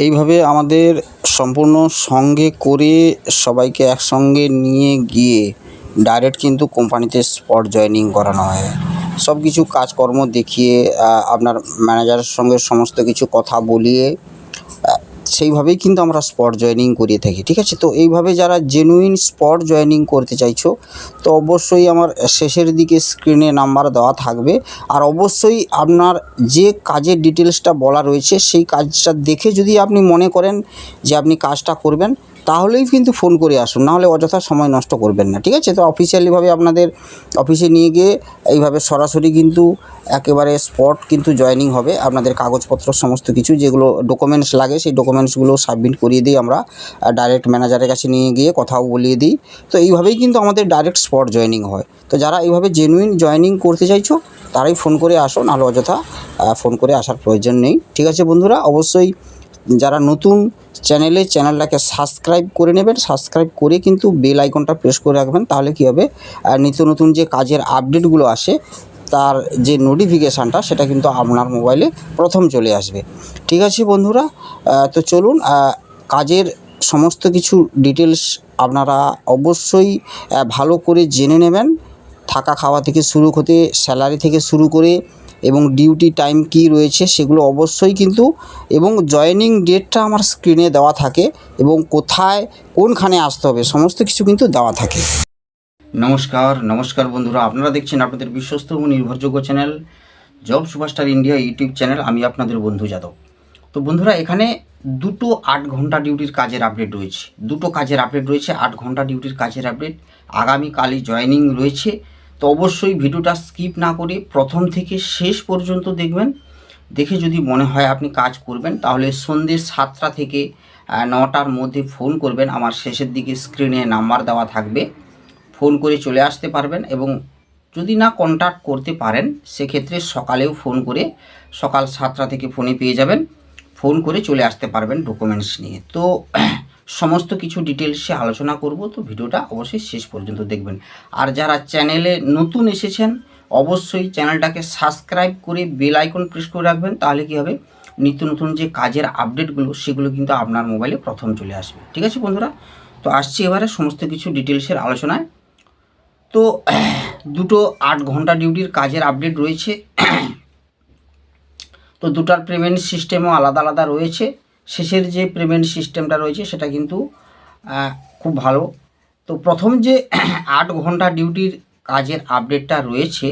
এইভাবে আমাদের সম্পূর্ণ সঙ্গে করে সবাইকে একসঙ্গে নিয়ে গিয়ে ডাইরেক্ট কিন্তু কোম্পানিতে স্পট জয়েনিং করানো হয়। সব কিছু কাজকর্ম দেখিয়ে আপনার ম্যানেজারের সঙ্গে সমস্ত কিছু কথা বলিয়ে সেইভাবেই কিন্তু আমরা স্পট জয়েনিং করিয়ে থাকি, ঠিক আছে? তো এইভাবে যারা জেনুইন স্পট জয়েনিং করতে চাইছো, তো অবশ্যই আমার শেষের দিকে স্ক্রিনে নাম্বার দেওয়া থাকবে। আর অবশ্যই আপনার যে কাজের ডিটেলসটা বলা রয়েছে, সেই কাজটা দেখে যদি আপনি মনে করেন যে আপনি কাজটা করবেন তাহলেই কিন্তু ফোন করে আসুন, নাহলে অযথা সময় নষ্ট করবেন না, ঠিক আছে? তো অফিসিয়ালিভাবে আপনাদের অফিসে নিয়ে গিয়ে এইভাবে সরাসরি কিন্তু একেবারে স্পট কিন্তু জয়েনিং হবে, আপনাদের কাগজপত্র সমস্ত কিছু যেগুলো ডকুমেন্টস লাগে, সেই ডকুমেন্টসগুলো সাবমিট করিয়ে দিই আমরা ডাইরেক্ট ম্যানেজারের কাছে নিয়ে গিয়ে কথাও বলিয়ে দিই। তো এইভাবেই কিন্তু আমাদের ডাইরেক্ট স্পট জয়েনিং হয়। তো যারা এইভাবে জেনুইন জয়েনিং করতে চাইছো, তারাই ফোন করে আসো, নাহলে অযথা ফোন করে আসার প্রয়োজন নেই, ঠিক আছে বন্ধুরা? অবশ্যই যারা নতুন চ্যানেলে চ্যানেলটাকে সাবস্ক্রাইব করে নেবেন, সাবস্ক্রাইব করে কিন্তু বেল আইকনটা প্রেস করে রাখবেন, তাহলে কী হবে? আর নিত্য নতুন যে কাজের আপডেটগুলো আসে, তার যে নোটিফিকেশানটা, সেটা কিন্তু আপনার মোবাইলে প্রথম চলে আসবে। ঠিক আছে বন্ধুরা তো চলুন কাজের সমস্ত কিছু ডিটেলস আপনারা অবশ্যই ভালো করে জেনে নেবেন। থাকা খাওয়া থেকে শুরু হতে, স্যালারি থেকে শুরু করে এবং ডিউটি টাইম কী রয়েছে সেগুলো অবশ্যই কিন্তু এবং জয়েনিং ডেটটা আমার স্ক্রিনে দেওয়া থাকে এবং কোথায় কোনখানে আসতে হবে সমস্ত কিছু কিন্তু দেওয়া থাকে। নমস্কার নমস্কার বন্ধুরা। আপনারা দেখছেন আপনাদের বিশ্বস্ত ও নির্ভরযোগ্য channel job superstar India YouTube channel আমি আপনাদের বন্ধু যাদব। তো বন্ধুরা, এখানে দুটো আট ঘণ্টা ডিউটির কাজের আপডেট রয়েছে। দুটো কাজের আপডেট রয়েছে, আট ঘণ্টা ডিউটির কাজের আপডেট আগামীকালই জয়েনিং রয়েছে। তো অবশ্যই ভিডিওটা স্কিপ না করে প্রথম থেকে শেষ পর্যন্ত দেখবেন। দেখে যদি মনে হয় আপনি কাজ করবেন, তাহলে সন্ধ্যে সাতটা থেকে নটার মধ্যে ফোন করবেন। আমার শেষের দিকে স্ক্রিনে নাম্বার দেওয়া থাকবে। ফোন করে চলে আসতে পারবেন এবং যদি না কন্ট্যাক্ট করতে পারেন, সেক্ষেত্রে সকালেও ফোন করে সকাল সাতটা থেকে ফোনে পেয়ে যাবেন। ফোন করে চলে আসতে পারবেন ডকুমেন্টস নিয়ে। তো সমস্ত কিছু ডিটেলসে আলোচনা করব। তো ভিডিওটা অবশ্যই শেষ পর্যন্ত দেখবেন। আর যারা চ্যানেলে নতুন এসেছেন, অবশ্যই চ্যানেলটাকে সাবস্ক্রাইব করে বেল আইকন প্রেস করে রাখবেন। তাহলে কী হবে? নিত্য নতুন যে কাজের আপডেটগুলো সেগুলো কিন্তু আপনার মোবাইলে প্রথম চলে আসবে। ঠিক আছে বন্ধুরা? তো আসছি এবারে সমস্ত কিছু ডিটেলসের আলোচনায়। তো দুটো আট ঘণ্টা ডিউটির কাজের আপডেট রয়েছে। তো দুটার পেমেন্ট সিস্টেমও আলাদা আলাদা রয়েছে। শেষের যে পেমেন্ট সিস্টেমটা রয়েছে সেটা কিন্তু খুব ভালো। তো প্রথম যে আট ঘণ্টা ডিউটির কাজের আপডেটটা রয়েছে,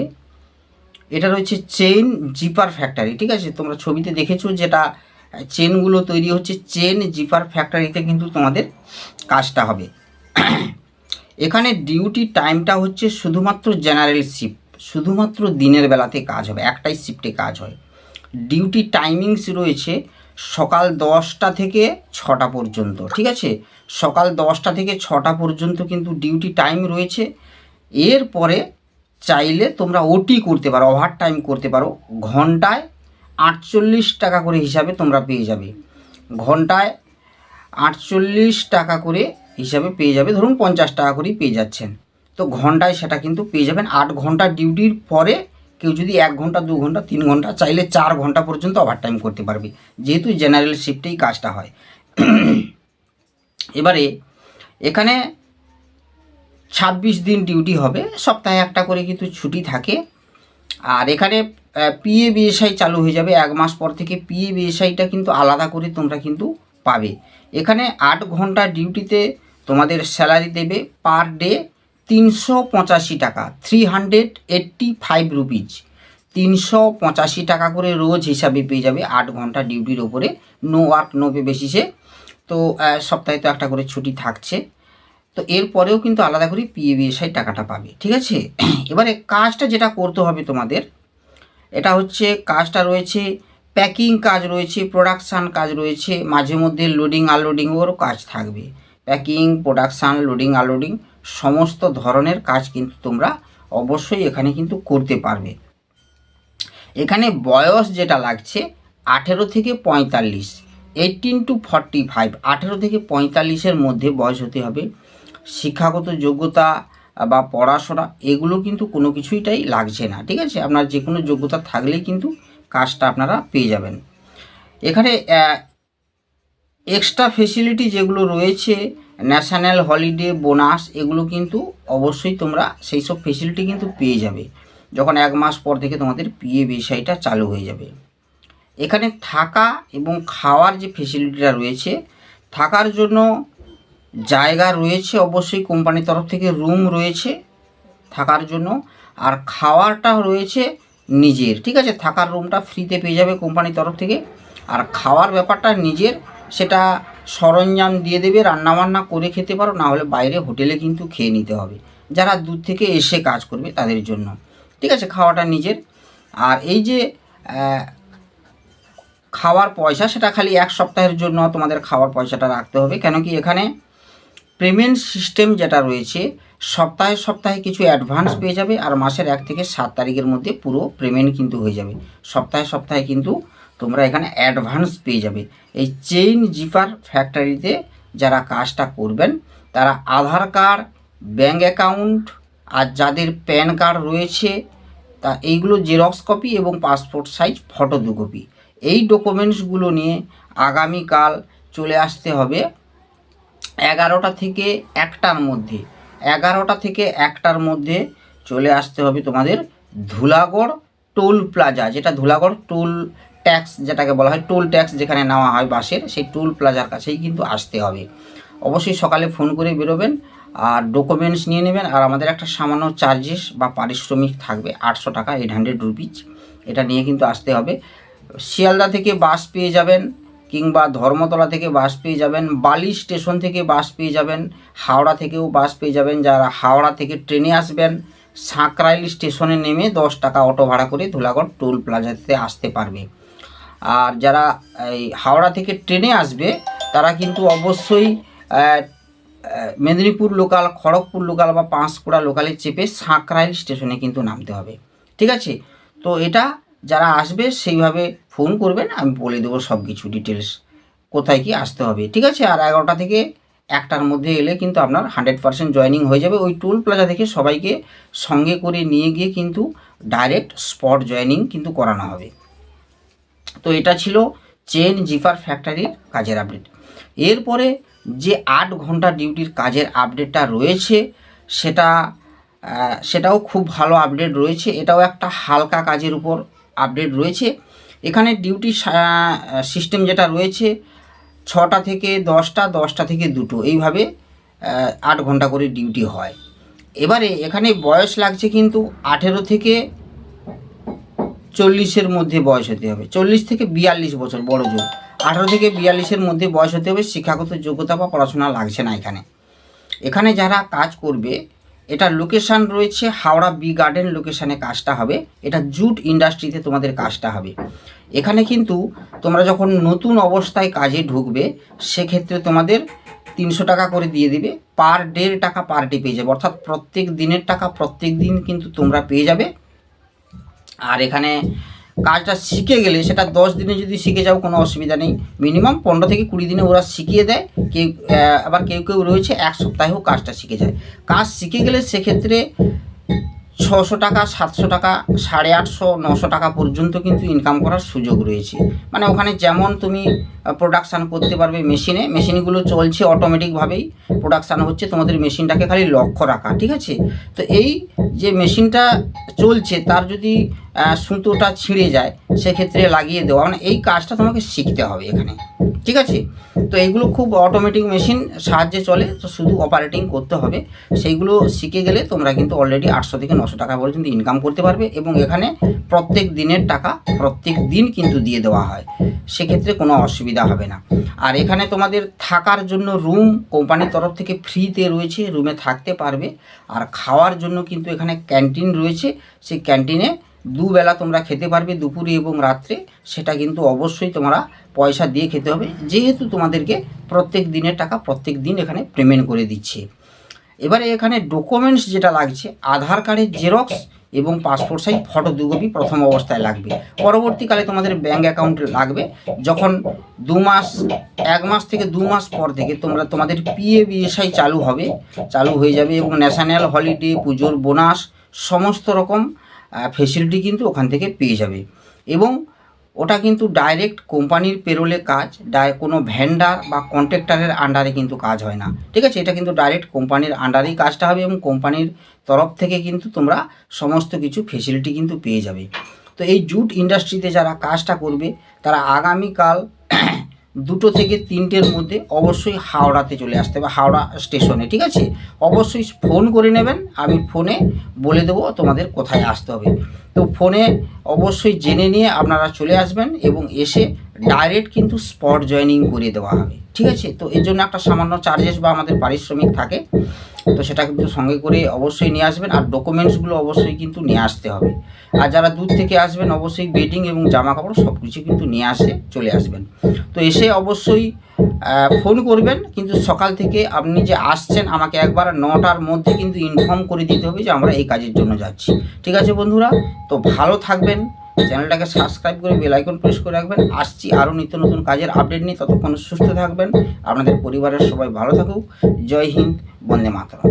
এটা রয়েছে চেন জিপার ফ্যাক্টরি ঠিক আছে? তোমরা ছবিতে দেখেছ যেটা চেনগুলো তৈরি হচ্ছে চেন জিপার ফ্যাক্টরিতে কিন্তু তোমাদের কাজটা হবে। এখানে ডিউটি টাইমটা হচ্ছে শুধুমাত্র জেনারেল শিফট শুধুমাত্র দিনের বেলাতে কাজ হবে, একটাই শিফটে কাজ হয়। ডিউটি টাইমিংস রয়েছে সকাল দশটা থেকে ছটা পর্যন্ত, ঠিক আছে? সকাল দশটা থেকে ছটা পর্যন্ত কিন্তু ডিউটি টাইম রয়েছে। এরপরে চাইলে তোমরা ওটি করতে পারো ওভার টাইম করতে পারো। ঘন্টায় আটচল্লিশ টাকা করে হিসাবে তোমরা পেয়ে যাবে। ঘন্টায় আটচল্লিশ টাকা করে হিসাবে পেয়ে যাবে, ধরুন পঞ্চাশ টাকা করেই পেয়ে যাচ্ছেন। তো ঘন্টায় সেটা কিন্তু পেয়ে যাবেন। আট ঘণ্টা ডিউটির পরে কেউ যদি এক ঘণ্টা, দু ঘণ্টা, তিন ঘণ্টা চাইলে চার ঘণ্টা পর্যন্ত ওভারটাইম করতে পারবে। যেহেতু জেনারেল শিফটেই কাজটা হয়। এবারে এখানে ছাব্বিশ দিন ডিউটি হবে, সপ্তাহে একটা করে কিন্তু ছুটি থাকে। আর এখানে পিএ বিএসআই চালু হয়ে যাবে এক মাস পর থেকে। পিএ বিএসআইটা কিন্তু আলাদা করে তোমরা কিন্তু পাবে। এখানে আট ঘণ্টা ডিউটিতে তোমাদের স্যালারি দেবে পার ডে তিনশো পঁচাশি টাকা three hundred eighty five rupees তিনশো পঁচাশি টাকা করে রোজ হিসাবে পেয়ে যাবে আট ঘণ্টা ডিউটির ওপরে নো ওয়ার্ক নো পে বেসিসে তো সপ্তাহে তো একটা করে ছুটি থাকছে। তো এরপরেও কিন্তু আলাদা করে পিএবিএসআই টাকাটা পাবে, ঠিক আছে? এবারে কাজটা যেটা করতে হবে তোমাদের, এটা হচ্ছে কাজটা রয়েছে প্যাকিং কাজ রয়েছে প্রোডাকশান কাজ রয়েছে, মাঝে মধ্যে লোডিং আনলোডিংয়েরও কাজ থাকবে। প্যাকিং প্রোডাকশান লোডিং আনলোডিং সমস্ত ধরনের কাজ কিন্তু তোমরা অবশ্যই এখানে কিন্তু করতে পারবে। এখানে বয়স যেটা লাগছে, আঠেরো থেকে পঁয়তাল্লিশ। এইটিন টু ফর্টি ফাইভ আঠেরো থেকে পঁয়তাল্লিশের মধ্যে বয়স হতে হবে। শিক্ষাগত যোগ্যতা বা পড়াশোনা, এগুলো কিন্তু কোনো কিছুইটাই লাগছে না, ঠিক আছে? আপনার যে কোনো যোগ্যতা থাকলেই কিন্তু কাজটা আপনারা পেয়ে যাবেন। এখানে এক্সট্রা ফেসিলিটি যেগুলো রয়েছে ন্যাশনাল হলিডে, বোনাস, এগুলো কিন্তু অবশ্যই তোমরা সেই সব ফেসিলিটি কিন্তু পেয়ে যাবে। যখন এক মাস পর থেকে তোমাদের পিএ বিষয়টা চালু হয়ে যাবে। এখানে থাকা এবং খাওয়ার যে ফেসিলিটিটা রয়েছে, থাকার জন্য জায়গা রয়েছে অবশ্যই কোম্পানির তরফ থেকে রুম রয়েছে থাকার জন্য, আর খাওয়ারটা রয়েছে নিজের, ঠিক আছে? থাকার রুমটা ফ্রিতে পেয়ে যাবে কোম্পানির তরফ থেকে, আর খাওয়ার ব্যাপারটা নিজের সেটা সরঞ্জাম দিয়ে দেবে, রান্নাবান্না করে খেতে পারো, না হলে বাইরে হোটেলে কিন্তু খেয়ে নিতে হবে। যারা দূর থেকে এসে কাজ করবে তাদের জন্য। ঠিক আছে, খাওয়াটা নিজের। আর এই যে খাওয়ার পয়সা, সেটা খালি এক সপ্তাহের জন্য তোমাদের খাওয়ার পয়সাটা রাখতে হবে। কেন কি এখানে পেমেন্ট সিস্টেম যেটা রয়েছে, সপ্তাহে সপ্তাহে কিছু অ্যাডভান্স পেয়ে যাবে, আর মাসের এক থেকে সাত তারিখের মধ্যে পুরো পেমেন্ট কিন্তু হয়ে যাবে। সপ্তাহে সপ্তাহে কিন্তু তোমরা এখানে অ্যাডভান্স পেয়ে যাবে। এই চেইন জিপার ফ্যাক্টরিতে যারা কাজটা করবেন, তারা আধার কার্ড ব্যাঙ্ক অ্যাকাউন্ট আর যাদের প্যান কার্ড রয়েছে, তা এইগুলো জেরক্স কপি এবং পাসপোর্ট সাইজ ফটো দু কপি এই ডকুমেন্টসগুলো নিয়ে আগামীকাল চলে আসতে হবে এগারোটা থেকে একটার মধ্যে। এগারোটা থেকে একটার মধ্যে চলে আসতে হবে তোমাদের ধুলাগড় টোল প্লাজা, যেটা ধুলাগড় টোল ট্যাক্স যেটাকে বলা হয় টোল ট্যাক্স যেখানে নেওয়া হয় বাসের, সেই টোল প্লাজার কাছেই কিন্তু আসতে হবে। অবশ্যই সকালে ফোন করে বেরোবেন আর ডকুমেন্টস নিয়ে নেবেন আর আমাদের একটা সামান্য চার্জেস বা পারিশ্রমিক থাকবে, আটশো টাকা এইট হান্ড্রেড রুপিজ এটা নিয়ে কিন্তু আসতে হবে। শিয়ালদা থেকে বাস পেয়ে যাবেন কিংবা ধর্মতলা থেকে বাস পেয়ে যাবেন, বালি স্টেশন থেকে বাস পেয়ে যাবেন, হাওড়া থেকেও বাস পেয়ে যাবেন। যারা হাওড়া থেকে ট্রেনে আসবেন, সাঁকরাইল স্টেশনে নেমে দশ টাকা অটো ভাড়া করে ধুলাগড় টোল প্লাজাতে আসতে পারবে। আর যারা এই হাওড়া থেকে ট্রেনে আসবে, তারা কিন্তু অবশ্যই মেদিনীপুর লোকাল খড়গপুর লোকাল বা পাঁশকুড়া লোকালে চেপে সাঁকরাইল স্টেশনে কিন্তু নামতে হবে। ঠিক আছে? তো এটা যারা আসবে, সেইভাবে ফোন করবেন, আমি বলে দেবো সব কিছু ডিটেলস কোথায় কি আসতে হবে। ঠিক আছে? আর এগারোটা থেকে একটার মধ্যে এলে কিন্তু আপনার হান্ড্রেড পার্সেন্ট জয়নিং হয়ে যাবে। ওই টোল প্লাজা থেকে সবাইকে সঙ্গে করে নিয়ে গিয়ে কিন্তু ডাইরেক্ট স্পট জয়নিং কিন্তু করানো হবে। তো এটা ছিল চেন জিফার ফ্যাক্টরির কাজের আপডেট এরপরে যে আট ঘণ্টা ডিউটির কাজের আপডেটটা রয়েছে, সেটা সেটাও খুব ভালো আপডেট রয়েছে। এটাও একটা হালকা কাজের উপর আপডেট রয়েছে। এখানে ডিউটি সিস্টেম যেটা রয়েছে, ছটা থেকে দশটা দশটা থেকে দুটো, এইভাবে আট ঘণ্টা করে ডিউটি হয়। এবারে এখানে বয়স লাগছে কিন্তু আঠেরো থেকে চল্লিশের মধ্যে বয়স হতে হবে। চল্লিশ থেকে বিয়াল্লিশ বছর, বড় জোর আঠারো থেকে বিয়াল্লিশের মধ্যে বয়স হতে হবে, শিক্ষাগত যোগ্যতা বা পড়াশোনা লাগছে না এখানে। এখানে যারা কাজ করবে, এটা লোকেশান রয়েছে, হাওড়া বি গার্ডেন লোকেশানে কাজটা হবে। এটা জুট ইন্ডাস্ট্রিতে তোমাদের কাজটা হবে। এখানে কিন্তু তোমরা যখন নতুন অবস্থায় কাজে ঢুকবে, সেক্ষেত্রে তোমাদের তিনশো টাকা করে দিয়ে দিবে। পার ডের টাকা পার ডে পেয়ে যাবে। অর্থাৎ প্রত্যেক দিনের টাকা প্রত্যেক দিন কিন্তু তোমরা পেয়ে যাবে। আর এখানে কাজটা শিখে গেলে সেটা দশ দিনে যদি শিখে যাও কোনো অসুবিধা নেই। মিনিমাম পনেরো থেকে কুড়ি দিনে ওরা শিখিয়ে দেয়। কেউ আবার কেউ কেউ রয়েছে এক সপ্তাহেও কাজটা শিখে যায়। কাজ শিখে গেলে সেক্ষেত্রে ছশো টাকা, সাতশো টাকা, সাড়ে আটশো, নশো টাকা পর্যন্ত কিন্তু ইনকাম করার সুযোগ রয়েছে। মানে ওখানে যেমন তুমি প্রোডাকশান করতে পারবে মেশিনে মেশিনগুলো চলছে অটোমেটিকভাবেই প্রোডাকশান হচ্ছে, তোমাদের মেশিনটাকে খালি লক্ষ্য রাখা, ঠিক আছে? তো এই যে মেশিনটা চলছে, তার যদি সুতোটা ছিঁড়ে যায়, সেক্ষেত্রে লাগিয়ে দেওয়া। মানে এই কাজটা তোমাকে শিখতে হবে এখানে, ঠিক আছে? তো এইগুলো খুব অটোমেটিক মেশিন সাহায্যে চলে। তো শুধু অপারেটিং করতে হবে। সেইগুলো শিখে গেলে তোমরা কিন্তু অলরেডি আটশো থেকে নশো টাকা পর্যন্ত ইনকাম করতে পারবে এবং এখানে প্রত্যেক দিনের টাকা প্রত্যেক দিন কিন্তু দিয়ে দেওয়া হয়। সেক্ষেত্রে কোনো অসুবিধা হবে না। আর এখানে তোমাদের থাকার জন্য রুম কোম্পানির তরফ থেকে ফ্রিতে রয়েছে রুমে থাকতে পারবে। আর খাওয়ার জন্য কিন্তু এখানে ক্যান্টিন রয়েছে। সেই ক্যান্টিনে দুবেলা তোমরা খেতে পারবে দুপুরে এবং রাত্রে। সেটা কিন্তু অবশ্যই তোমরা পয়সা দিয়ে খেতে হবে। যেহেতু তোমাদেরকে প্রত্যেক দিনের টাকা প্রত্যেক দিন এখানে পেমেন্ট করে দিচ্ছে। এবারে এখানে ডকুমেন্টস যেটা লাগছে, আধার কার্ডের জেরক্স এবং পাসপোর্ট সাইজ ফটো দু কপি প্রথম অবস্থায় লাগবে। পরবর্তীকালে তোমাদের ব্যাঙ্ক অ্যাকাউন্ট লাগবে। যখন দু মাস, এক মাস থেকে দু মাস পর থেকে তোমরা, তোমাদের পিএ বিএসআই চালু হবে। চালু হয়ে যাবে এবং ন্যাশনাল হলিডে পুজোর বোনাস সমস্ত রকম ফেসিলিটি কিন্তু ওখান থেকে পেয়ে যাবে। এবং ওটা কিন্তু ডাইরেক্ট কোম্পানির পেরোলে কাজ ডাই কোনো ভ্যান্ডার বা কন্ট্রাক্টারের আন্ডারে কিন্তু কাজ হয় না। ঠিক আছে? এটা কিন্তু ডাইরেক্ট কোম্পানির আন্ডারেই কাজটা হবে এবং কোম্পানির তরফ থেকে কিন্তু তোমরা সমস্ত কিছু ফেসিলিটি কিন্তু পেয়ে যাবে। তো এই জুট ইন্ডাস্ট্রিতে যারা কাজটা করবে, তারা আগামীকাল দুটো থেকে তিনটের মধ্যে অবশ্যই হাওড়াতে চলে আসতে হবে, হাওড়া স্টেশনে, ঠিক আছে? অবশ্যই ফোন করে নেবেন, আমি ফোনে বলে দেবো তোমাদের কোথায় আসতে হবে। তো ফোনে অবশ্যই জেনে নিয়ে আপনারা চলে আসবেন এবং এসে ডাইরেক্ট কিন্তু স্পট জয়নিং করে দেওয়া হবে, ঠিক আছে? তো এর জন্য একটা সামান্য চার্জেস বা আমাদের পারিশ্রমিক থাকে। তো সেটা কিন্তু সঙ্গে করে অবশ্যই নিয়ে আসবেন। আর ডকুমেন্টসগুলো অবশ্যই কিন্তু নিয়ে আসতে হবে। আর যারা দূর থেকে আসবেন, অবশ্যই বেডিং এবং জামা কাপড় সব কিছু কিন্তু নিয়ে আসে, চলে আসবেন। তো এসে অবশ্যই ফোন করবেন। কিন্তু সকাল থেকে আপনি যে আসছেন, আমাকে একবার নটার মধ্যে কিন্তু ইনফর্ম করে দিতে হবে যে আমরা এই কাজের জন্য যাচ্ছি। ঠিক আছে বন্ধুরা? তো ভালো থাকবেন। চ্যানেলটাকে সাবস্ক্রাইব করে বেল আইকন প্রেস করে রাখবেন। আসছি আরও নিত্য নতুন কাজের আপডেট নিয়ে। ততক্ষণ সুস্থ থাকবেন। আপনাদের পরিবারের সবাই ভালো থাকুক। জয় হিন্দ, বন্দে মাতরম।